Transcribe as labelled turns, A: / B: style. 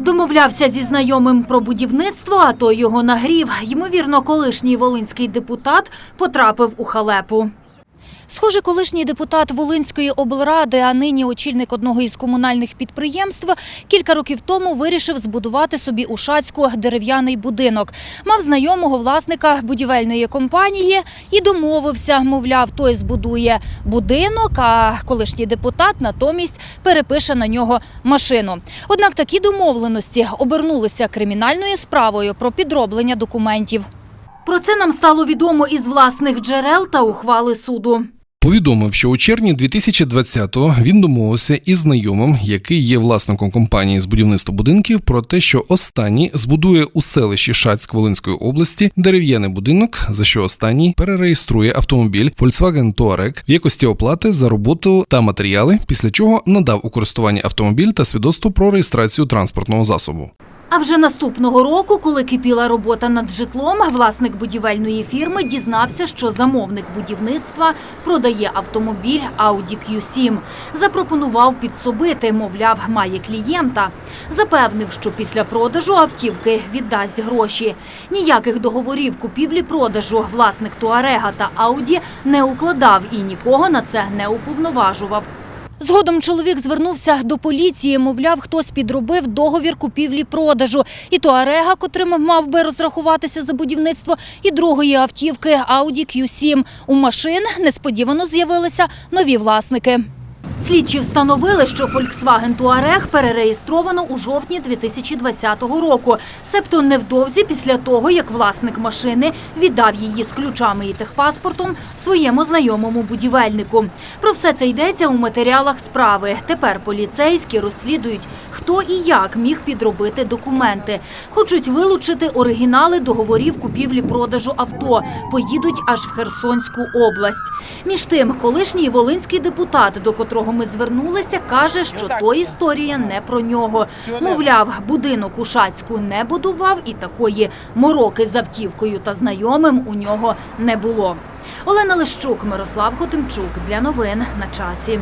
A: Домовлявся зі знайомим про будівництво, а той його нагрів. Ймовірно, колишній волинський депутат потрапив у халепу. Схоже, колишній депутат Волинської облради, а нині очільник одного із комунальних підприємств, кілька років тому вирішив збудувати собі у Шацьку дерев'яний будинок. Мав знайомого власника будівельної компанії і домовився, мовляв, той збудує будинок, а колишній депутат натомість перепише на нього машину. Однак такі домовленості обернулися кримінальною справою про підроблення документів. Про це нам стало відомо із власних джерел та ухвали суду.
B: Повідомив, що у червні 2020-го він домовився із знайомим, який є власником компанії з будівництва будинків, про те, що останній збудує у селищі Шацьк Волинської області дерев'яний будинок, за що останній перереєструє автомобіль Volkswagen Touareg в якості оплати за роботу та матеріали, після чого надав у користування автомобіль та свідоцтво про реєстрацію транспортного засобу.
A: А вже наступного року, коли кипіла робота над житлом, власник будівельної фірми дізнався, що замовник будівництва продає автомобіль Audi Q7. Запропонував підсобити, мовляв, має клієнта. Запевнив, що після продажу автівки віддасть гроші. Ніяких договорів купівлі-продажу власник Туарега та Ауді не укладав і нікого на це не уповноважував. Згодом чоловік звернувся до поліції, мовляв, хтось підробив договір купівлі-продажу. І Туарега, котрим мав би розрахуватися за будівництво, і другої автівки Audi Q7. У машин несподівано з'явилися нові власники. Слідчі встановили, що Volkswagen Touareg перереєстровано у жовтні 2020 року, себто невдовзі після того, як власник машини віддав її з ключами і техпаспортом своєму знайомому будівельнику. Про все це йдеться у матеріалах справи. Тепер поліцейські розслідують, хто і як міг підробити документи. Хочуть вилучити оригінали договорів купівлі-продажу авто. Поїдуть аж в Херсонську область. Між тим, колишній волинський депутат, до котрого ми звернулися, каже, що то історія не про нього. Мовляв, будинок у Шацьку не будував і такої мороки з автівкою та знайомим у нього не було. Олена Лищук, Мирослав Хотимчук для новин на часі.